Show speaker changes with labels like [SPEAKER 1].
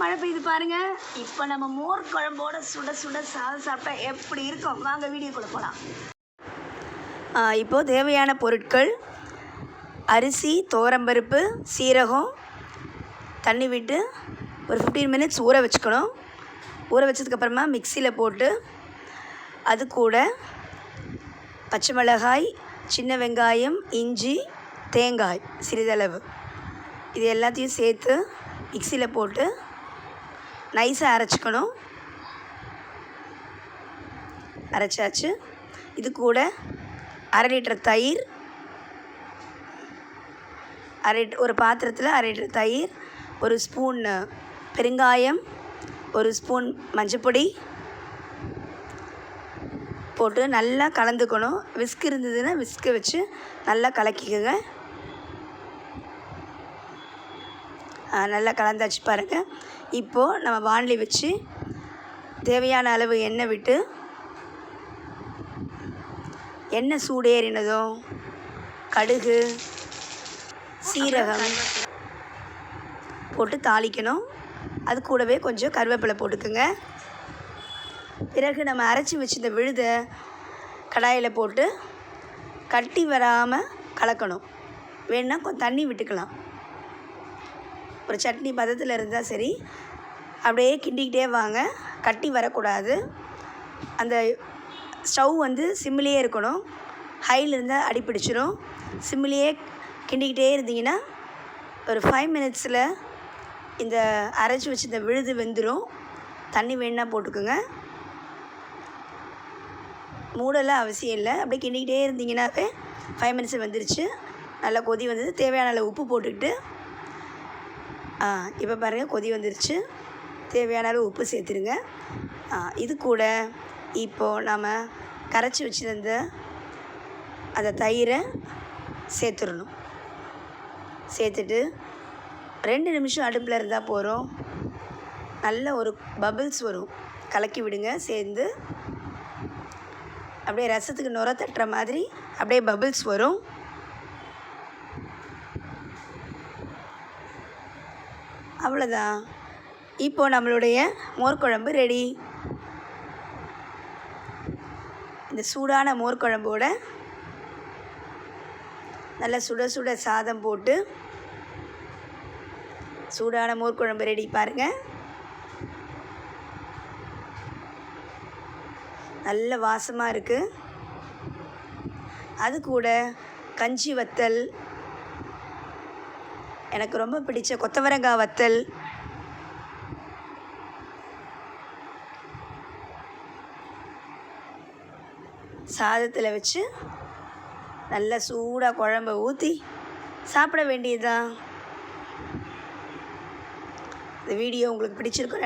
[SPEAKER 1] மழை பெய்யுது பாருங்க. இப்போ நம்ம மோர் குழம்போட சுட சுட சாதம் சாப்பிட்டா எப்படி இருக்கும்? வாங்க வீடியோக்குள்ள போகலாம் இப்போது தேவையான பொருட்கள் அரிசி தோரம்பருப்பு சீரகம் தண்ணி விட்டு ஒரு ஃபிஃப்டீன் மினிட்ஸ் ஊற வச்சுக்கணும். ஊற வச்சதுக்கப்புறமா மிக்சியில் போட்டு அது கூட பச்சை மிளகாய் சின்ன வெங்காயம் இஞ்சி தேங்காய் சிறிதளவு. இது எல்லாத்தையும் சேர்த்து மிக்சியில் போட்டு நைஸாக அரைச்சிக்கணும். அரைச்சாச்சு. இது கூட அரை லிட்டர் தயிர் அரை ஒரு பாத்திரத்தில் அரை லிட்டர் தயிர் ஒரு ஸ்பூன் பெருங்காயம் ஒரு ஸ்பூன் மஞ்சப்பொடி போட்டு நல்லா கலந்துக்கணும். விஸ்க் இருந்ததுன்னா விஸ்க்கை வச்சு நல்லா கலக்கிக்கோங்க. நல்லா கலந்தாச்சு பாருங்கள் இப்போது நம்ம வானலி வச்சு தேவையான அளவு எண்ணெய் விட்டு எண்ணெய் சூடேறினதும் கடுகு சீரகம் போட்டு தாளிக்கணும். அது கூடவே கொஞ்சம் கருவேப்பிலை போட்டுக்குங்க. பிறகு நம்ம அரைச்சி வச்சிருந்த விழுதை கடாயில் போட்டு கட்டி வராமல் கலக்கணும். வேணுன்னா கொஞ்சம் தண்ணி விட்டுக்கலாம். ஒரு சட்னி பதத்தில் இருந்தால் சரி. அப்படியே கிண்டிக்கிட்டே வாங்க. கட்டி வரக்கூடாது. அந்த ஸ்டவ் வந்து சிம்மிலேயே இருக்கணும். ஹையில் இருந்தால் அடி பிடிச்சிரும். சிம்மிலேயே கிண்டிக்கிட்டே இருந்தீங்கன்னா ஒரு ஃபைவ் மினிட்ஸில் இந்த அரைச்சி வச்சு இந்த விழுது வெந்துடும் தண்ணி வேணுன்னா போட்டுக்கோங்க. மூடெல்லாம் அவசியம் இல்லை. அப்படியே கிண்டிக்கிட்டே இருந்தீங்கன்னாவே ஃபைவ் மினிட்ஸ் வந்துருச்சு. நல்லா கொதி வந்தது. தேவையான அளவு உப்பு போட்டுக்கிட்டு இப்போ பாருங்கள் கொதி வந்துருச்சு. தேவையான அளவு உப்பு சேர்த்துருங்க. ஆ இது கூட இப்போது நாம் கரைச்சி வச்சுருந்த அந்த தயிரை சேர்த்துடணும். சேர்த்துட்டு ரெண்டு நிமிஷம் அடுப்பில் இருந்தால் போகிறோம் நல்ல ஒரு பபிள்ஸ் வரும். கலக்கி விடுங்க சேர்ந்து. அப்படியே ரசத்துக்கு நுர தட்டுற மாதிரி அப்படியே பபிள்ஸ் வரும். அவ்வளோதான் இப்போது நம்மளுடைய மோர்க்குழம்பு ரெடி இந்த சூடான மோர் குழம்போட சுட சுட சாதம் போட்டு சூடான மோர்க்குழம்பு ரெடி பாருங்கள் நல்ல வாசமாக இருக்குது அது கூட கஞ்சி வத்தல் எனக்கு ரொம்ப பிடிச்ச கொத்தவரங்காய் வத்தல். சாதத்தில் வச்சு நல்லா சூடாக குழம்ப ஊற்றி சாப்பிட வேண்டியதுதான். இந்த வீடியோ உங்களுக்கு பிடிச்சிருக்குன்னு